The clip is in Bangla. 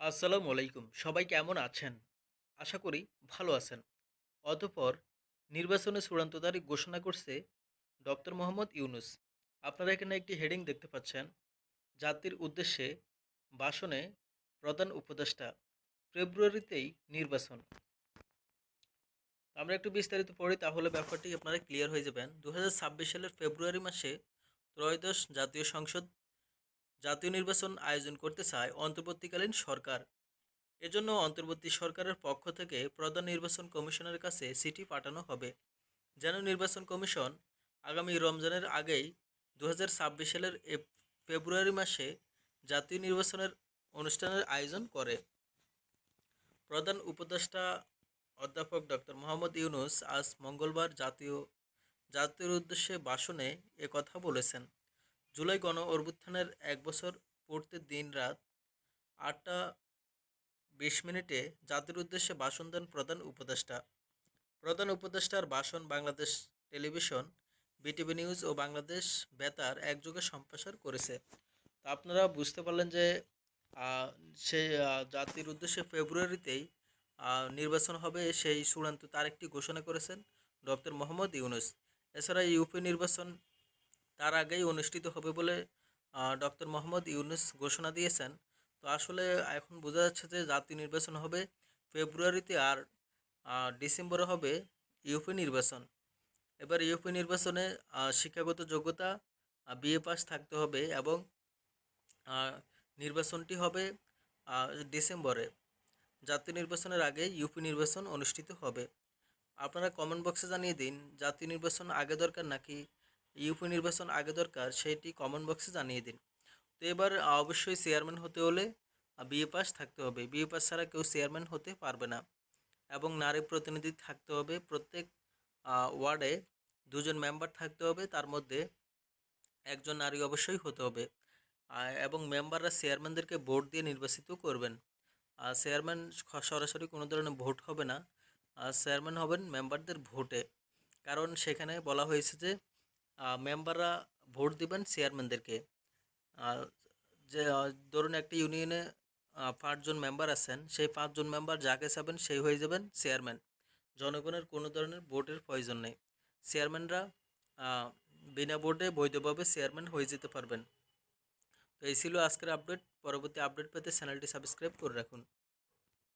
আসসালামু আলাইকুম। সবাই কেমন আছেন? আশা করি ভালো আছেন। অতঃপর নির্বাচনের চূড়ান্ত তারিখ ঘোষণা করছে ডক্টর মোহাম্মদ ইউনুস। আপনারা এখানে একটি হেডিং দেখতে পাচ্ছেন। জাতির উদ্দেশ্যে ভাষণে প্রধান উপদেষ্টা ফেব্রুয়ারিতেই নির্বাচন। আমরা একটু বিস্তারিত পড়ি, তাহলে ব্যাপারটি আপনারা ক্লিয়ার হয়ে যাবেন। দু হাজার ছাব্বিশ সালের ফেব্রুয়ারি মাসে ত্রয়োদশ জাতীয় সংসদ জাতীয় নির্বাচন আয়োজন করতে চায় অন্তর্বর্তীকালীন সরকার। এজন্য অন্তর্বর্তী সরকারের পক্ষ থেকে প্রধান নির্বাচন কমিশনের কাছে চিঠি পাঠানো হবে। যেন নির্বাচন কমিশন আগামী রমজানের আগেই দু হাজার ছাব্বিশ সালের ফেব্রুয়ারি মাসে জাতীয় নির্বাচনের অনুষ্ঠানের আয়োজন করে। প্রধান উপদেষ্টা অধ্যাপক ডক্টর মোহাম্মদ ইউনুস আজ মঙ্গলবার জাতীয় জাতির উদ্দেশ্যে ভাষণে কথা বলেছেন। জুলাই গণ অভ্যুত্থানের এক বছর পূর্তির দিন রাত আটটা বিশ মিনিটে জাতির উদ্দেশ্যে ভাষণ দেন প্রধান উপদেষ্টা। প্রধান উপদেষ্টার ভাষণ বাংলাদেশ টেলিভিশন, বিটিভি নিউজ ও বাংলাদেশ বেতার একযোগে সম্প্রসার করেছে। তা আপনারা বুঝতে পারলেন যে সেই জাতির উদ্দেশ্যে ফেব্রুয়ারিতেই নির্বাচন হবে সেই চূড়ান্ত তারিখটি ঘোষণা করেছেন ডক্টর মোহাম্মদ ইউনুস। এছাড়া ইউপি নির্বাচন তার আগেই অনুষ্ঠিত হবে বলে ডক্টর মোহাম্মদ ইউনুস ঘোষণা দিয়েছেন। তো আসলে এখন বোঝা যাচ্ছে যে জাতীয় নির্বাচন হবে ফেব্রুয়ারিতে আর ডিসেম্বরে হবে ইউপি নির্বাচন। এবার ইউপি নির্বাচনে শিক্ষাগত যোগ্যতা বিএ পাস থাকতে হবে এবং নির্বাচনটি হবে ডিসেম্বরে। জাতীয় নির্বাচনের আগে ইউপি নির্বাচন অনুষ্ঠিত হবে। আপনারা কমেন্ট বক্সে জানিয়ে দিন, জাতীয় নির্বাচন আগে দরকার নাকি ইউপি নির্বাচন আগে দরকার, সেটি কমেন্ট বক্সে জানিয়ে দিন। তো এবার অবশ্যই চেয়ারম্যান হতে হলে বিএ পাস থাকতে হবে। বিএ পাস ছাড়া কেউ চেয়ারম্যান হতে পারবে না। এবং নারী প্রতিনিধি থাকতে হবে প্রত্যেক ওয়ার্ডে দুজন মেম্বার থাকতে হবে। তার মধ্যে একজন নারী অবশ্যই হতে হবে। এবং মেম্বাররা চেয়ারম্যানদেরকে ভোট দিয়ে নির্বাচিত করবেন। আর চেয়ারম্যান সরাসরি কোনো ধরনের ভোট হবে না। আর চেয়ারম্যান হবেন মেম্বারদের ভোটে। কারণ সেখানে বলা হয়েছে যে মেম্বাররা ভোট দিবেন চেয়ারম্যানদেরকে যে ধরুন একটা ইউনিয়নে পাঁচজন মেম্বার আছেন, সেই পাঁচজন মেম্বার যাকে চাবেন সেই হয়ে যাবেন চেয়ারম্যান জনগণের কোনো ধরনের ভোটের প্রয়োজন নেই। চেয়ারম্যানরা বিনা ভোটে বৈধভাবে চেয়ারম্যান হয়ে যেতে পারবেন। তো এই ছিল আজকের আপডেট পরবর্তী আপডেট পেতে চ্যানেলটি সাবস্ক্রাইব করে রাখুন।